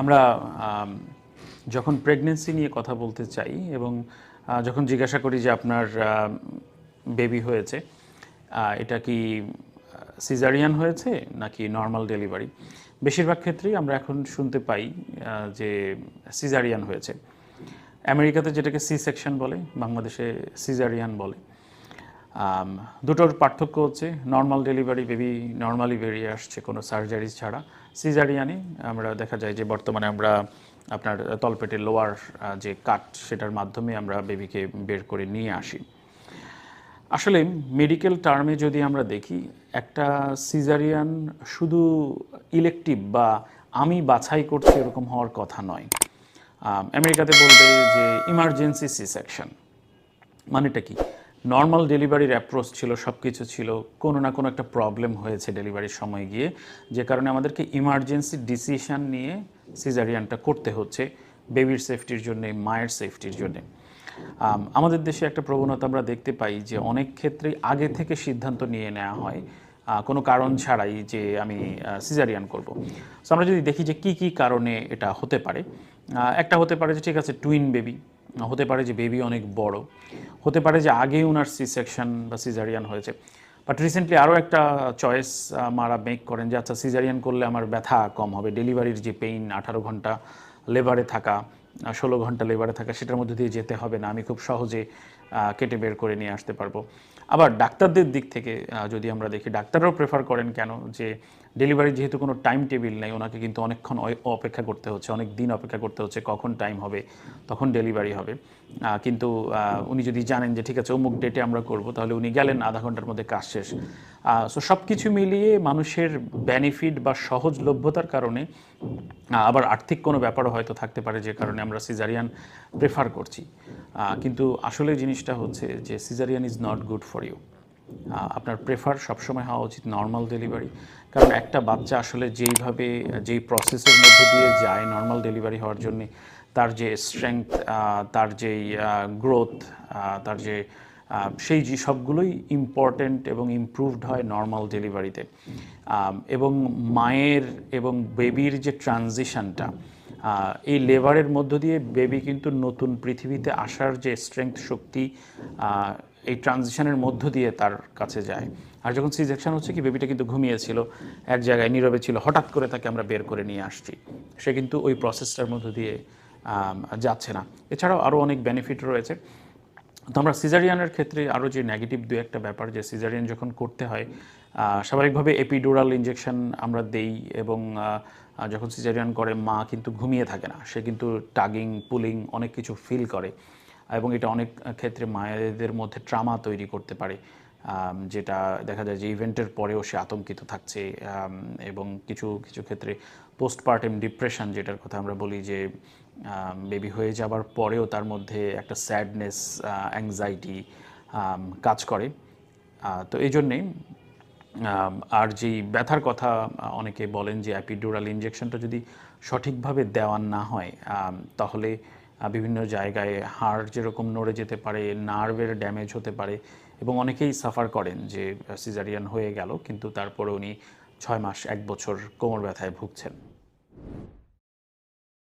আমরা যখন প্রেগনেন্সি নিয়ে কথা বলতে চাই এবং যখন জিজ্ঞাসা করি যে আপনার বেবি হয়েছে এটা কি সিজারিয়ান হয়েছে নাকি নর্মাল ডেলিভারি বেশিরভাগ ক্ষেত্রেই আমরা এখন শুনতে পাই যে সিজারিয়ান হয়েছে। আমেরিকাতে যেটাকে সি সেকশন বলে, বাংলাদেশে সিজারিয়ান বলে। দুটোর পার্থক্য হচ্ছে নর্মাল ডেলিভারি বেবি নর্মালি বেরিয়ে আসছে কোনো সার্জারি ছাড়া। সিজারিয়ানে আমরা দেখা যায় যে বর্তমানে আমরা আপনার তলপেটের লোয়ার যে কাট সেটার মাধ্যমে আমরা বেবিকে বের করে নিয়ে আসি। আসলে মেডিকেল টার্মে যদি আমরা দেখি, একটা সিজারিয়ান শুধু ইলেকটিভ বা আমি বাছাই করছি এরকম হওয়ার কথা নয়। আমেরিকাতে বলবে যে ইমার্জেন্সি সি সেকশন মানেটা কি? নর্মাল ডেলিভারির অ্যাপ্রোচ ছিল সব কিছু ছিল কোনো না কোনো একটা প্রবলেম হয়েছে ডেলিভারির সময় গিয়ে যে কারণে আমাদেরকে ইমার্জেন্সি ডিসিশন নিয়ে সিজারিয়ানটা করতে হচ্ছে বেবির সেফটির জন্যে মায়ের সেফটির জন্যে। আম, আমাদের দেশে একটা প্রবণতা আমরা দেখতে পাই যে অনেক ক্ষেত্রেই আগে থেকে সিদ্ধান্ত নিয়ে নেওয়া হয় কোনো কারণ ছাড়াই যে আমি সিজারিয়ান করব। সো আমরা যদি দেখি যে কি কি কারণে এটা হতে পারে একটা হতে পারে যে ঠিক আছে টুইন বেবি হতে পারে যে বেবি অনেক বড়, হতে পারে যে আগেই ওনার সি সেকশন বা সিজারিয়ান হয়েছে বাট রিসেন্টলি আরও একটা চয়েস মারা মেক করেন যে আচ্ছা সিজারিয়ান করলে আমার ব্যথা কম হবে ডেলিভারির যে পেইন আঠারো ঘণ্টা লেবারে থাকা ষোলো ঘণ্টা লেবারে থাকা, সেটার মধ্যে দিয়ে যেতে হবে না, আমি খুব সহজে কেটে বের করে নিয়ে আসতে পারব। আবার ডাক্তারদের দিক থেকে যদি আমরা দেখি, ডাক্তাররাও প্রেফার করেন কেন যে ডেলিভারি যেহেতু কোনো টাইম টেবিল নেই, ওনাকে কিন্তু অনেকক্ষণ অপেক্ষা করতে হচ্ছে, অনেক দিন অপেক্ষা করতে হচ্ছে কখন টাইম হবে, তখন ডেলিভারি হবে। কিন্তু উনি যদি জানেন যে ঠিক আছে, অমুক ডেটে আমরা করব, তাহলে উনি গেলেন, আধা ঘণ্টার মধ্যে কাজ শেষ। সো সব কিছু মিলিয়ে মানুষের বেনিফিট বা সহজলভ্যতার কারণে আবার আর্থিক কোনো ব্যাপারও হয়তো থাকতে পারে যে কারণে আমরা সিজারিয়ান প্রেফার করছি। কিন্তু আসলে জিনিসটা হচ্ছে যে caesarean is not good for you আপনার প্রেফার সবসময় হওয়া উচিত নর্মাল ডেলিভারি কারণ একটা বাচ্চা আসলে যেইভাবে, যেই প্রসেসের মধ্যে দিয়ে যায় নর্মাল ডেলিভারি হওয়ার জন্যে, তার যে স্ট্রেংথ তার যেই গ্রোথ তার যে সেই যে সবগুলোই ইম্পর্ট্যান্ট এবং ইম্প্রুভড হয় নর্মাল ডেলিভারিতে এবং মায়ের এবং বেবির যে ট্রানজিশনটা এই লেবারের মধ্য দিয়ে বেবি কিন্তু নতুন পৃথিবীতে আসার যে স্ট্রেংথ শক্তি এই ট্রানজিশনের মধ্য দিয়ে তার কাছে যায়। আর যখন সিজেকশন হচ্ছে কি, বেবিটা কিন্তু ঘুমিয়েছিল, এক জায়গায় নীরবে ছিল, হঠাৎ করে তাকে আমরা বের করে নিয়ে আসছি। সে কিন্তু ওই প্রসেসটার মধ্য দিয়ে যাচ্ছে না। এছাড়াও আরও অনেক বেনিফিট রয়েছে। তো আমরা সিজারিয়ানের ক্ষেত্রে আরও যে নেগেটিভ দু একটা ব্যাপার যে সিজারিয়ান যখন করতে হয় স্বাভাবিকভাবে এপিডোরাল ইঞ্জেকশন আমরা দেই এবং যখন সিজারিয়ান করে, মা কিন্তু ঘুমিয়ে থাকে না। সে কিন্তু টাগিং পুলিং অনেক কিছু ফিল করে এবং এটা অনেক ক্ষেত্রে মায়েদের মধ্যে ট্রামা তৈরি করতে পারে যেটা দেখা যায় যে ইভেন্টের পরেও সে আতঙ্কিত থাকছে এবং কিছু কিছু ক্ষেত্রে পোস্টপার্টেম ডিপ্রেশন যেটার কথা আমরা বলি যে বেবি হয়ে যাবার পরেও তার মধ্যে একটা স্যাডনেস অ্যাংজাইটি কাজ করে। তো এই জন্যে আর যেই ব্যথার কথা অনেকে বলেন যে অ্যাপিডুরাল ইঞ্জেকশনটা যদি সঠিকভাবে দেওয়া না হয় তাহলে বিভিন্ন জায়গায় হাড় যেরকম নড়ে যেতে পারে নার্ভের ড্যামেজ হতে পারে এবং অনেকেই সাফার করেন যে সিজারিয়ান হয়ে গেল, কিন্তু তারপরে উনি ছয় মাস, এক বছর কোমর ব্যথায় ভুগছেন।